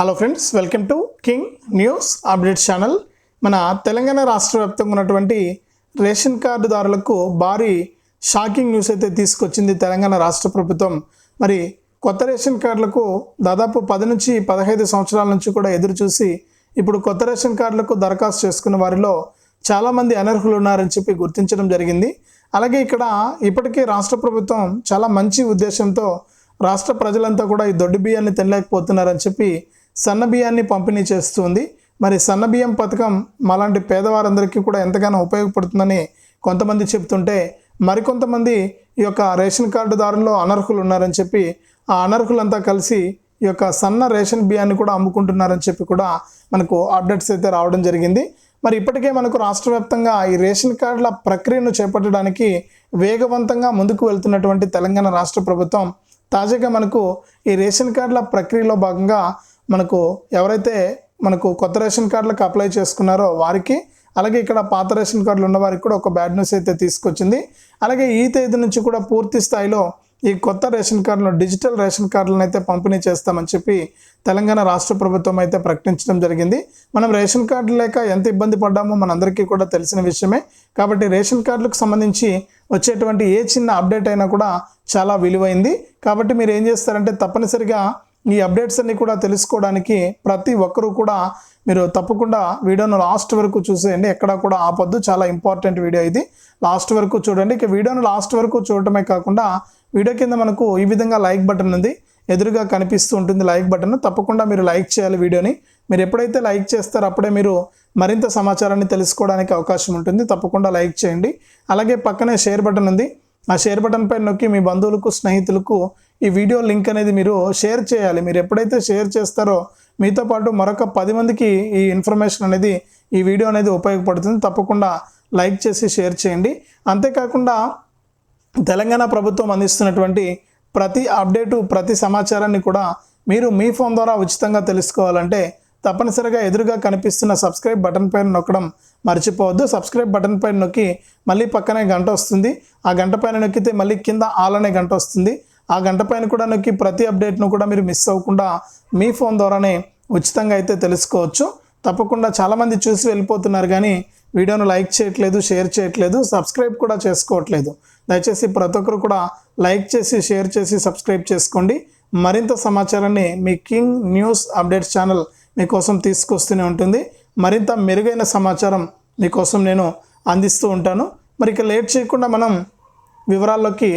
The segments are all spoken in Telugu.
Hello friends welcome to king news update channel మన తెలంగాణ రాష్ట్ర వ్యాప్తంగా ఉన్నటువంటి రేషన్ కార్డుదారులకు భారీ షాకింగ్ న్యూస్ అయితే తీసుకొచ్చింది తెలంగాణ రాష్ట్ర ప్రభుత్వం. మరి కొత్త రేషన్ కార్డులకు దాదాపు పది నుంచి పదహైదు సంవత్సరాల నుంచి కూడా ఎదురు చూసి ఇప్పుడు కొత్త రేషన్ కార్డులకు దరఖాస్తు చేసుకున్న వారిలో చాలామంది అనర్హులు ఉన్నారని చెప్పి గుర్తించడం జరిగింది. అలాగే ఇక్కడ ఇప్పటికే రాష్ట్ర ప్రభుత్వం చాలా మంచి ఉద్దేశంతో రాష్ట్ర ప్రజలంతా కూడా ఈ దొడ్డు బియ్యాన్ని తినలేకపోతున్నారని చెప్పి సన్నబియ్యాన్ని పంపిణీ చేస్తుంది. మరి సన్న బియ్యం పథకం మాలాంటి పేదవారందరికీ కూడా ఎంతగానో ఉపయోగపడుతుందని కొంతమంది చెప్తుంటే మరికొంతమంది ఈ యొక్క రేషన్ కార్డుదారుల్లో అనర్హులు ఉన్నారని చెప్పి ఆ అనర్హులంతా కలిసి ఈ యొక్క సన్న రేషన్ బియ్యాన్ని కూడా అమ్ముకుంటున్నారని చెప్పి కూడా మనకు అప్డేట్స్ అయితే రావడం జరిగింది. మరి ఇప్పటికే మనకు రాష్ట్ర వ్యాప్తంగా ఈ రేషన్ కార్డుల ప్రక్రియను చేపట్టడానికి వేగవంతంగా ముందుకు వెళ్తున్నటువంటి తెలంగాణ రాష్ట్ర ప్రభుత్వం తాజాగా మనకు ఈ రేషన్ కార్డుల ప్రక్రియలో భాగంగా మనకు ఎవరైతే మనకు కొత్త రేషన్ కార్డులకు అప్లై చేసుకున్నారో వారికి అలాగే ఇక్కడ పాత రేషన్ కార్డులు ఉన్న వారికి కూడా ఒక బ్యాడ్ న్యూస్ అయితే తీసుకొచ్చింది. అలాగే ఈ తేదీ నుంచి కూడా పూర్తి స్థాయిలో ఈ కొత్త రేషన్ కార్డులు డిజిటల్ రేషన్ కార్డులను అయితే పంపిణీ చేస్తామని చెప్పి తెలంగాణ రాష్ట్ర ప్రభుత్వం అయితే ప్రకటించడం జరిగింది. మనం రేషన్ కార్డు లేక ఎంత ఇబ్బంది పడ్డామో మనందరికీ కూడా తెలిసిన విషయమే. కాబట్టి రేషన్ కార్డులకు సంబంధించి వచ్చేటువంటి ఏ చిన్న అప్డేట్ అయినా కూడా చాలా విలువైంది. కాబట్టి మీరు ఏం చేస్తారంటే తప్పనిసరిగా ఈ అప్డేట్స్ అన్ని కూడా తెలుసుకోవడానికి ప్రతి ఒక్కరూ కూడా మీరు తప్పకుండా వీడియోను లాస్ట్ వరకు చూసేయండి. ఎక్కడ కూడా ఆపొద్దు. చాలా ఇంపార్టెంట్ వీడియో ఇది. లాస్ట్ వరకు చూడండి. ఇక వీడియోను లాస్ట్ వరకు చూడటమే కాకుండా వీడియో కింద మనకు ఈ విధంగా లైక్ బటన్ ఉంది. ఎదురుగా కనిపిస్తూ ఉంటుంది లైక్ బటన్. తప్పకుండా మీరు లైక్ చేయాలి వీడియోని. మీరు ఎప్పుడైతే లైక్ చేస్తారో అప్పుడే మీరు మరింత సమాచారాన్ని తెలుసుకోవడానికి అవకాశం ఉంటుంది. తప్పకుండా లైక్ చేయండి. అలాగే పక్కనే షేర్ బటన్ ఉంది. ఆ షేర్ బటన్ పై నొక్కి మీ బంధువులకు స్నేహితులకు ఈ వీడియో లింక్ అనేది మీరు షేర్ చేయాలి. మీరు ఎప్పుడైతే షేర్ చేస్తారో మీతో పాటు మరొక పది మందికి ఈ ఇన్ఫర్మేషన్ అనేది ఈ వీడియో అనేది ఉపయోగపడుతుంది. తప్పకుండా లైక్ చేసి షేర్ చేయండి. అంతేకాకుండా తెలంగాణ ప్రభుత్వం అందిస్తున్నటువంటి ప్రతి అప్డేటు ప్రతి సమాచారాన్ని కూడా మీరు మీ ఫోన్ ద్వారా ఉచితంగా తెలుసుకోవాలంటే తప్పనిసరిగా ఎదురుగా కనిపిస్తున్న సబ్స్క్రైబ్ బటన్ పైన నొక్కడం మర్చిపోవద్దు. సబ్స్క్రైబ్ బటన్ పైన నొక్కి మళ్ళీ పక్కనే గంట వస్తుంది. ఆ గంట పైన నొక్కితే మళ్ళీ కింద ఆల్ అనే గంట వస్తుంది. ఆ గంట పైన కూడా నొక్కి ప్రతి అప్డేట్ను కూడా మీరు మిస్ అవ్వకుండా మీ ఫోన్ ద్వారానే ఉచితంగా అయితే తెలుసుకోవచ్చు. తప్పకుండా చాలామంది చూసి వెళ్ళిపోతున్నారు కానీ వీడియోను లైక్ చేయట్లేదు షేర్ చేయట్లేదు సబ్స్క్రైబ్ కూడా చేసుకోవట్లేదు. దయచేసి ప్రతి ఒక్కరు కూడా లైక్ చేసి షేర్ చేసి సబ్స్క్రైబ్ చేసుకోండి. మరింత సమాచారాన్ని మీ కింగ్ న్యూస్ అప్డేట్స్ ఛానల్ మీకోసం తీసుకొస్తూనే ఉంటుంది. మరింత మెరుగైన సమాచారం మీకోసం నేను అందిస్తూ ఉంటాను. మరి ఇక లేట్ చేయకుండా మనం వివరాల్లోకి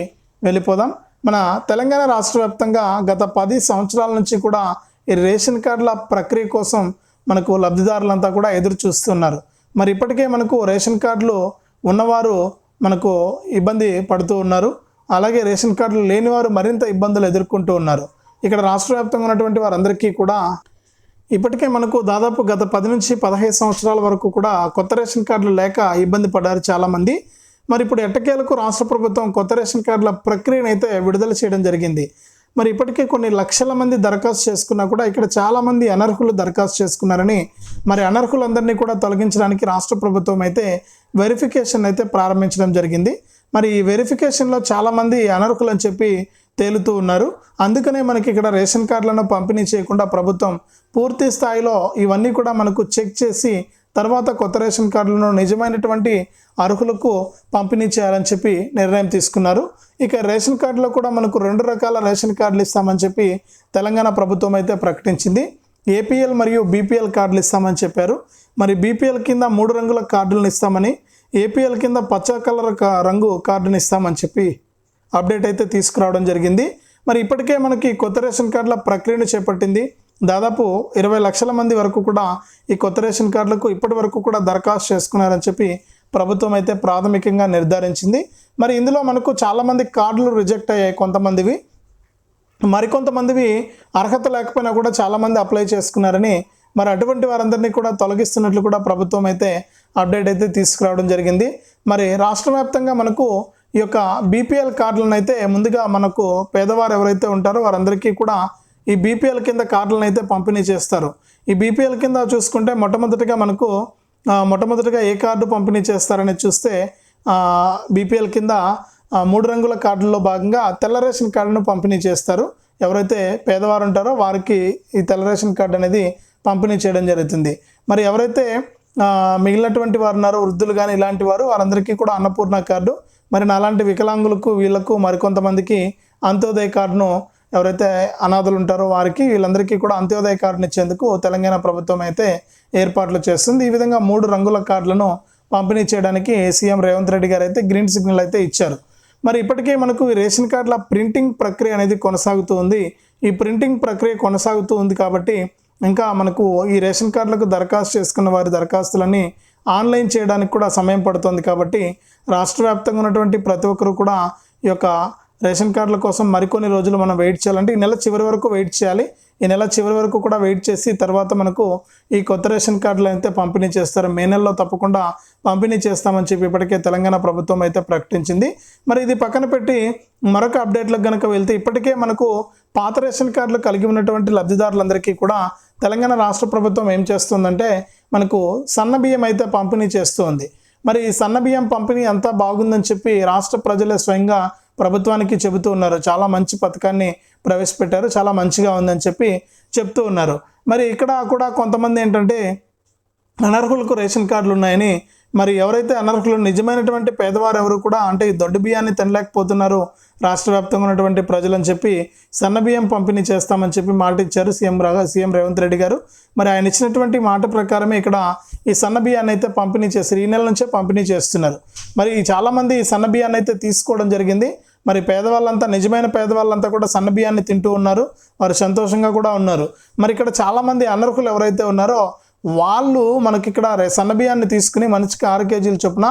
వెళ్ళిపోదాం. మన తెలంగాణ రాష్ట్ర వ్యాప్తంగా గత పది సంవత్సరాల నుంచి కూడా ఈ రేషన్ కార్డుల ప్రక్రియ కోసం మనకు లబ్ధిదారులంతా కూడా ఎదురు చూస్తున్నారు. మరి ఇప్పటికే మనకు రేషన్ కార్డులు ఉన్నవారు మనకు ఇబ్బంది పడుతూ ఉన్నారు. అలాగే రేషన్ కార్డులు లేనివారు మరింత ఇబ్బందులు ఎదుర్కొంటూ ఉన్నారు. ఇక్కడ రాష్ట్ర వ్యాప్తంగా ఉన్నటువంటి వారందరికీ కూడా ఇప్పటికే మనకు దాదాపు గత పది నుంచి పదహైదు సంవత్సరాల వరకు కూడా కొత్త రేషన్ కార్డులు లేక ఇబ్బంది పడ్డారు చాలామంది. మరి ఇప్పుడు ఎట్టకేలకు రాష్ట్ర ప్రభుత్వం కొత్త రేషన్ కార్డుల ప్రక్రియను అయితే విడుదల చేయడం జరిగింది. మరి ఇప్పటికే కొన్ని లక్షల మంది దరఖాస్తు చేసుకున్నా కూడా ఇక్కడ చాలామంది అనర్హులు దరఖాస్తు చేసుకున్నారని మరి అనర్హులందరినీ కూడా తొలగించడానికి రాష్ట్ర ప్రభుత్వం అయితే వెరిఫికేషన్ అయితే ప్రారంభించడం జరిగింది. మరి ఈ వెరిఫికేషన్లో చాలామంది అనర్హులు అని చెప్పి తేలుతూ ఉన్నారు. అందుకనే మనకి ఇక్కడ రేషన్ కార్డులను పంపిణీ చేయకుండా ప్రభుత్వం పూర్తి స్థాయిలో ఇవన్నీ కూడా మనకు చెక్ చేసి తర్వాత కొత్త రేషన్ కార్డులను నిజమైనటువంటి అర్హులకు పంపిణీ చేయాలని చెప్పి నిర్ణయం తీసుకున్నారు. ఇక రేషన్ కార్డులో కూడా మనకు రెండు రకాల రేషన్ కార్డులు ఇస్తామని చెప్పి తెలంగాణ ప్రభుత్వం అయితే ప్రకటించింది. ఏపీఎల్ మరియు బీపీఎల్ కార్డులు ఇస్తామని చెప్పారు. మరి బీపీఎల్ కింద మూడు రంగుల కార్డులను ఇస్తామని ఏపీఎల్ కింద పచ్చ కలర్ రంగు కార్డుని ఇస్తామని చెప్పి అప్డేట్ అయితే తీసుకురావడం జరిగింది. మరి ఇప్పటికే మనకి కొత్త రేషన్ కార్డుల ప్రక్రియను చేపట్టింది దాదాపు ఇరవై లక్షల మంది వరకు కూడా ఈ కొత్త రేషన్ కార్డులకు ఇప్పటి వరకు కూడా దరఖాస్తు చేసుకున్నారని చెప్పి ప్రభుత్వం అయితే ప్రాథమికంగా నిర్ధారించింది. మరి ఇందులో మనకు చాలామంది కార్డులు రిజెక్ట్ అయ్యాయి కొంతమందివి. మరికొంతమందివి అర్హత లేకపోయినా కూడా చాలామంది అప్లై చేసుకున్నారని మరి అటువంటి వారందరినీ కూడా తొలగిస్తున్నట్లు కూడా ప్రభుత్వం అయితే అప్డేట్ అయితే తీసుకురావడం జరిగింది. మరి రాష్ట్ర వ్యాప్తంగా మనకు ఈ యొక్క బీపీఎల్ కార్డులను అయితే ముందుగా మనకు పేదవారు ఎవరైతే ఉంటారో వారందరికీ కూడా ఈ బీపీఎల్ కింద కార్డులను అయితే పంపిణీ చేస్తారు. ఈ బీపీఎల్ కింద చూసుకుంటే మొట్టమొదటిగా మనకు మొట్టమొదటిగా ఏ కార్డు పంపిణీ చేస్తారని చూస్తే బీపీఎల్ కింద మూడు రంగుల కార్డుల్లో భాగంగా తెల్ల రేషన్ కార్డును పంపిణీ చేస్తారు. ఎవరైతే పేదవారు ఉంటారో వారికి ఈ తెల్ల రేషన్ కార్డు అనేది పంపిణీ చేయడం జరుగుతుంది. మరి ఎవరైతే మిగిలినటువంటి వారు ఉన్నారో వృద్ధులు కానీ ఇలాంటి వారు వారందరికీ కూడా అన్నపూర్ణ కార్డు. మరి నాలాంటి వికలాంగులకు వీళ్ళకు మరికొంతమందికి అంత్యోదయ కార్డును ఎవరైతే అనాథలు ఉంటారో వారికి వీళ్ళందరికీ కూడా అంత్యోదయ కార్డును ఇచ్చేందుకు తెలంగాణ ప్రభుత్వం అయితే ఏర్పాట్లు చేస్తుంది. ఈ విధంగా మూడు రంగుల కార్డులను పంపిణీ చేయడానికి సీఎం రేవంత్ రెడ్డి గారు అయితే గ్రీన్ సిగ్నల్ అయితే ఇచ్చారు. మరి ఇప్పటికే మనకు ఈ రేషన్ కార్డుల ప్రింటింగ్ ప్రక్రియ అనేది కొనసాగుతూ ఉంది. ఈ ప్రింటింగ్ ప్రక్రియ కొనసాగుతూ ఉంది కాబట్టి ఇంకా మనకు ఈ రేషన్ కార్డులకు దరఖాస్తు చేసుకున్న వారి దరఖాస్తులన్నీ ఆన్లైన్ చేయడానికి కూడా సమయం పడుతుంది కాబట్టి రాష్ట్ర వ్యాప్తంగా ఉన్నటువంటి ప్రతి ఒక్కరు కూడా ఈ యొక్క రేషన్ కార్డుల కోసం మరికొన్ని రోజులు మనం వెయిట్ చేయాలంటే ఈ నెల చివరి వరకు వెయిట్ చేయాలి. ఈ నెల చివరి వరకు కూడా వెయిట్ చేసి తర్వాత మనకు ఈ కొత్త రేషన్ కార్డులు అయితే పంపిణీ చేస్తారు. మే నెలలో తప్పకుండా పంపిణీ చేస్తామని చెప్పి ఇప్పటికే తెలంగాణ ప్రభుత్వం అయితే ప్రకటించింది. మరి ఇది పక్కన పెట్టి మరొక అప్డేట్లకు కనుక వెళ్తే ఇప్పటికే మనకు పాత రేషన్ కార్డులు కలిగి ఉన్నటువంటి లబ్ధిదారులందరికీ కూడా తెలంగాణ రాష్ట్ర ప్రభుత్వం ఏం చేస్తుందంటే మనకు సన్న బియ్యం అయితే పంపిణీ చేస్తుంది. మరి ఈ సన్న బియ్యం పంపిణీ అంతా బాగుందని చెప్పి రాష్ట్ర ప్రజలే స్వయంగా ప్రభుత్వానికి చెబుతూ ఉన్నారు. చాలా మంచి పథకాన్ని ప్రవేశపెట్టారు. చాలా మంచిగా ఉందని చెప్పి చెప్తూ ఉన్నారు. మరి ఇక్కడ కూడా కొంతమంది ఏంటంటే అనర్హులకు రేషన్ కార్డులు ఉన్నాయని మరి ఎవరైతే అనర్హులు నిజమైనటువంటి పేదవారు ఎవరు కూడా అంటే ఈ దొడ్డు బియ్యాన్ని తినలేకపోతున్నారు. రాష్ట్ర వ్యాప్తంగా ఉన్నటువంటి ప్రజలని చెప్పి సన్న బియ్యం పంపిణీ చేస్తామని చెప్పి మాట ఇచ్చారు సీఎం రాగా సీఎం రేవంత్ రెడ్డి గారు. మరి ఆయన ఇచ్చినటువంటి మాట ప్రకారమే ఇక్కడ ఈ సన్న బియ్యాన్ని అయితే పంపిణీ చేస్తారు ఈ నెల నుంచే పంపిణీ చేస్తున్నారు. మరి చాలామంది ఈ సన్న బియ్యాన్ని అయితే తీసుకోవడం జరిగింది. మరి పేదవాళ్ళంతా నిజమైన పేదవాళ్ళంతా కూడా సన్నబియ్యాన్ని తింటూ ఉన్నారు. వారు సంతోషంగా కూడా ఉన్నారు. మరి ఇక్కడ చాలామంది అనర్హులు ఎవరైతే ఉన్నారో వాళ్ళు మనకి ఇక్కడ సన్నబియ్యాన్ని తీసుకుని మనిషికి ఆరు కేజీలు చొప్పున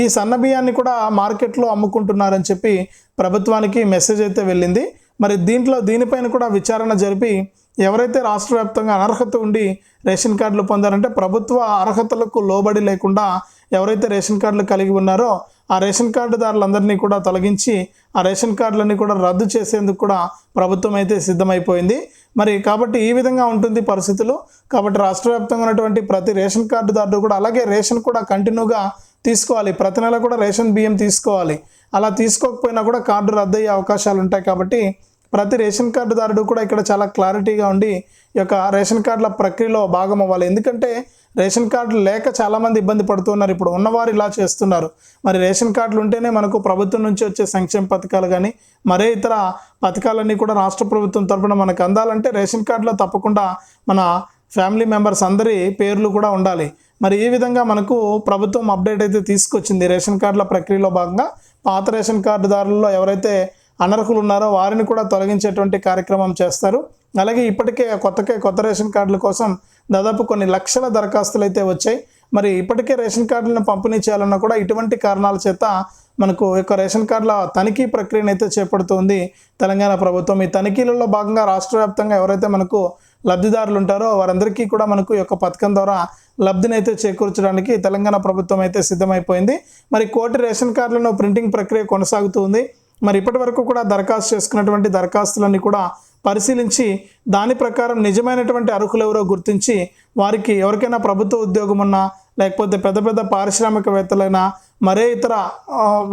ఈ సన్న బియ్యాన్ని కూడా మార్కెట్లో అమ్ముకుంటున్నారని చెప్పి ప్రభుత్వానికి మెసేజ్ అయితే వెళ్ళింది. మరి దీంట్లో దీనిపైన కూడా విచారణ జరిపి ఎవరైతే రాష్ట్ర వ్యాప్తంగా అనర్హత ఉండి రేషన్ కార్డులు పొందారంటే ప్రభుత్వ అర్హతలకు లోబడి లేకుండా ఎవరైతే రేషన్ కార్డులు కలిగి ఉన్నారో ఆ రేషన్ కార్డుదారులందరినీ కూడా తొలగించి ఆ రేషన్ కార్డులన్నీ కూడా రద్దు చేసేందుకు కూడా ప్రభుత్వం అయితే సిద్ధమైపోయింది. మరి కాబట్టి ఈ విధంగా ఉంటుంది పరిస్థితులు. కాబట్టి రాష్ట్ర వ్యాప్తంగా ఉన్నటువంటి ప్రతి రేషన్ కార్డుదారుడు కూడా అలాగే రేషన్ కూడా కంటిన్యూగా తీసుకోవాలి. ప్రతి నెల కూడా రేషన్ బియ్యం తీసుకోవాలి. అలా తీసుకోకపోయినా కూడా కార్డు రద్దయ్యే అవకాశాలు ఉంటాయి కాబట్టి ప్రతి రేషన్ కార్డుదారుడు కూడా ఇక్కడ చాలా క్లారిటీగా ఉండి ఈ యొక్క రేషన్ కార్డుల ప్రక్రియలో భాగం అవ్వాలి. ఎందుకంటే రేషన్ కార్డులు లేక చాలామంది ఇబ్బంది పడుతున్నారు. ఇప్పుడు ఉన్నవారు ఇలా చేస్తున్నారు. మరి రేషన్ కార్డులు ఉంటేనే మనకు ప్రభుత్వం నుంచి వచ్చే సంక్షేమ పథకాలు కానీ మరే ఇతర పథకాలన్నీ కూడా రాష్ట్ర ప్రభుత్వం తరఫున మనకు అందాలంటే రేషన్ కార్డులో తప్పకుండా మన ఫ్యామిలీ మెంబర్స్ అందరి పేర్లు కూడా ఉండాలి. మరి ఈ విధంగా మనకు ప్రభుత్వం అప్డేట్ అయితే తీసుకొచ్చింది రేషన్ కార్డుల ప్రక్రియలో భాగంగా. పాత రేషన్ కార్డుదారులలో ఎవరైతే అనర్హులు ఉన్నారో వారిని కూడా తొలగించేటువంటి కార్యక్రమం చేస్తారు. అలాగే ఇప్పటికే కొత్తకే కొత్త రేషన్ కార్డుల కోసం దాదాపు కొన్ని లక్షల దరఖాస్తులు అయితే వచ్చాయి. మరి ఇప్పటికే రేషన్ కార్డులను పంపిణీ చేయాలన్నా కూడా ఇటువంటి కారణాల చేత మనకు యొక్క రేషన్ కార్డుల తనిఖీ ప్రక్రియను అయితే చేపడుతుంది తెలంగాణ ప్రభుత్వం. ఈ తనిఖీలలో భాగంగా రాష్ట్ర వ్యాప్తంగా ఎవరైతే మనకు లబ్ధిదారులు ఉంటారో వారందరికీ కూడా మనకు ఈ యొక్క పథకం ద్వారా లబ్ధిని అయితే చేకూర్చడానికి తెలంగాణ ప్రభుత్వం అయితే సిద్ధమైపోయింది. మరి కోటి రేషన్ కార్డులను ప్రింటింగ్ ప్రక్రియ కొనసాగుతుంది మరి ఇప్పటి వరకు కూడా దరఖాస్తు చేసుకున్నటువంటి దరఖాస్తులన్నీ కూడా పరిశీలించి దాని ప్రకారం నిజమైనటువంటి అర్హులు ఎవరో గుర్తించి వారికి ఎవరికైనా ప్రభుత్వ ఉద్యోగం ఉన్నా లేకపోతే పెద్ద పెద్ద పారిశ్రామికవేత్తలైనా మరే ఇతర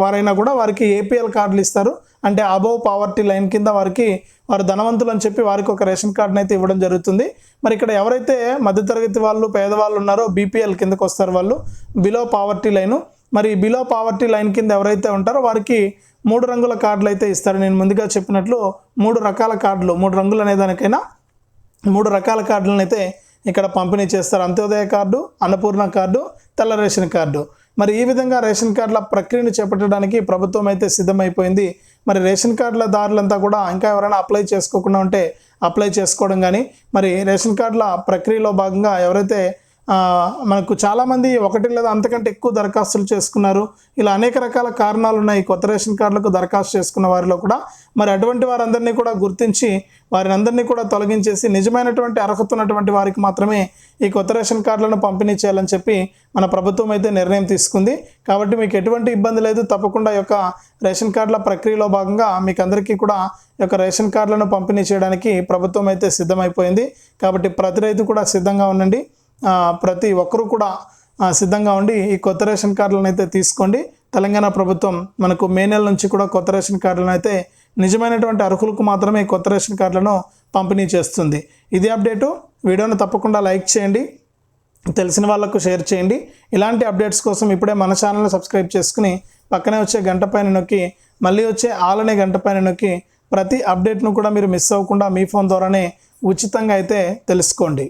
వారైనా కూడా వారికి ఏపీఎల్ కార్డులు ఇస్తారు. అంటే అబోవ్ పావర్టీ లైన్ కింద వారికి వారు ధనవంతులు అని చెప్పి వారికి ఒక రేషన్ కార్డును అయితే ఇవ్వడం జరుగుతుంది. మరి ఇక్కడ ఎవరైతే మధ్యతరగతి వాళ్ళు పేదవాళ్ళు ఉన్నారో బీపీఎల్ కిందకు వస్తారు వాళ్ళు. Below poverty line. మరి బిలో పావర్టీ లైన్ కింద ఎవరైతే ఉంటారో వారికి మూడు రంగుల కార్డులు అయితే ఇస్తారు. నేను ముందుగా చెప్పినట్లు మూడు రకాల కార్డులు మూడు రంగులు అనే దానికైనా మూడు రకాల కార్డులను అయితే ఇక్కడ పంపిణీ చేస్తారు. అంత్యోదయ కార్డు అన్నపూర్ణ కార్డు తెల్ల రేషన్ కార్డు. మరి ఈ విధంగా రేషన్ కార్డుల ప్రక్రియను చేపట్టడానికి ప్రభుత్వం అయితే సిద్ధమైపోయింది. మరి రేషన్ కార్డుల దారులంతా కూడా ఇంకా ఎవరైనా అప్లై చేసుకోకుండా ఉంటే అప్లై చేసుకోవడం కానీ మరి రేషన్ కార్డుల ప్రక్రియలో భాగంగా ఎవరైతే మనకు చాలామంది ఒకటి లేదా అంతకంటే ఎక్కువ దరఖాస్తులు చేసుకున్నారు. ఇలా అనేక రకాల కారణాలు ఉన్నాయి ఈ కొత్త రేషన్ కార్డులకు దరఖాస్తు చేసుకున్న వారిలో కూడా. మరి అటువంటి వారందరినీ కూడా గుర్తించి వారిని అందరినీ కూడా తొలగించేసి నిజమైనటువంటి అర్హత ఉన్నటువంటి వారికి మాత్రమే ఈ కొత్త రేషన్ కార్డులను పంపిణీ చేయాలని చెప్పి మన ప్రభుత్వం అయితే నిర్ణయం తీసుకుంది. కాబట్టి మీకు ఎటువంటి ఇబ్బంది లేదు. తప్పకుండా ఈ యొక్క రేషన్ కార్డుల ప్రక్రియలో భాగంగా మీకు అందరికీ కూడా యొక్క రేషన్ కార్డులను పంపిణీ చేయడానికి ప్రభుత్వం అయితే సిద్ధమైపోయింది. కాబట్టి ప్రతి రైతు కూడా సిద్ధంగా ఉండండి. ప్రతి ఒక్కరూ కూడా సిద్ధంగా ఉండి ఈ కొత్త రేషన్ కార్డులను అయితే తీసుకోండి. తెలంగాణ ప్రభుత్వం మనకు మే నెల నుంచి కూడా కొత్త రేషన్ కార్డులను అయితే నిజమైనటువంటి అర్హులకు మాత్రమే ఈ కొత్త రేషన్ కార్డులను పంపిణీ చేస్తుంది. ఇది అప్డేటు. వీడియోను తప్పకుండా లైక్ చేయండి. తెలిసిన వాళ్ళకు షేర్ చేయండి. ఇలాంటి అప్డేట్స్ కోసం ఇప్పుడే మన ఛానల్ని సబ్స్క్రైబ్ చేసుకుని పక్కనే వచ్చే గంట పైన నొక్కి మళ్ళీ వచ్చే ఆలనే గంట పైన నొక్కి ప్రతి అప్డేట్ను కూడా మీరు మిస్ అవ్వకుండా మీ ఫోన్ ద్వారానే ఉచితంగా అయితే తెలుసుకోండి.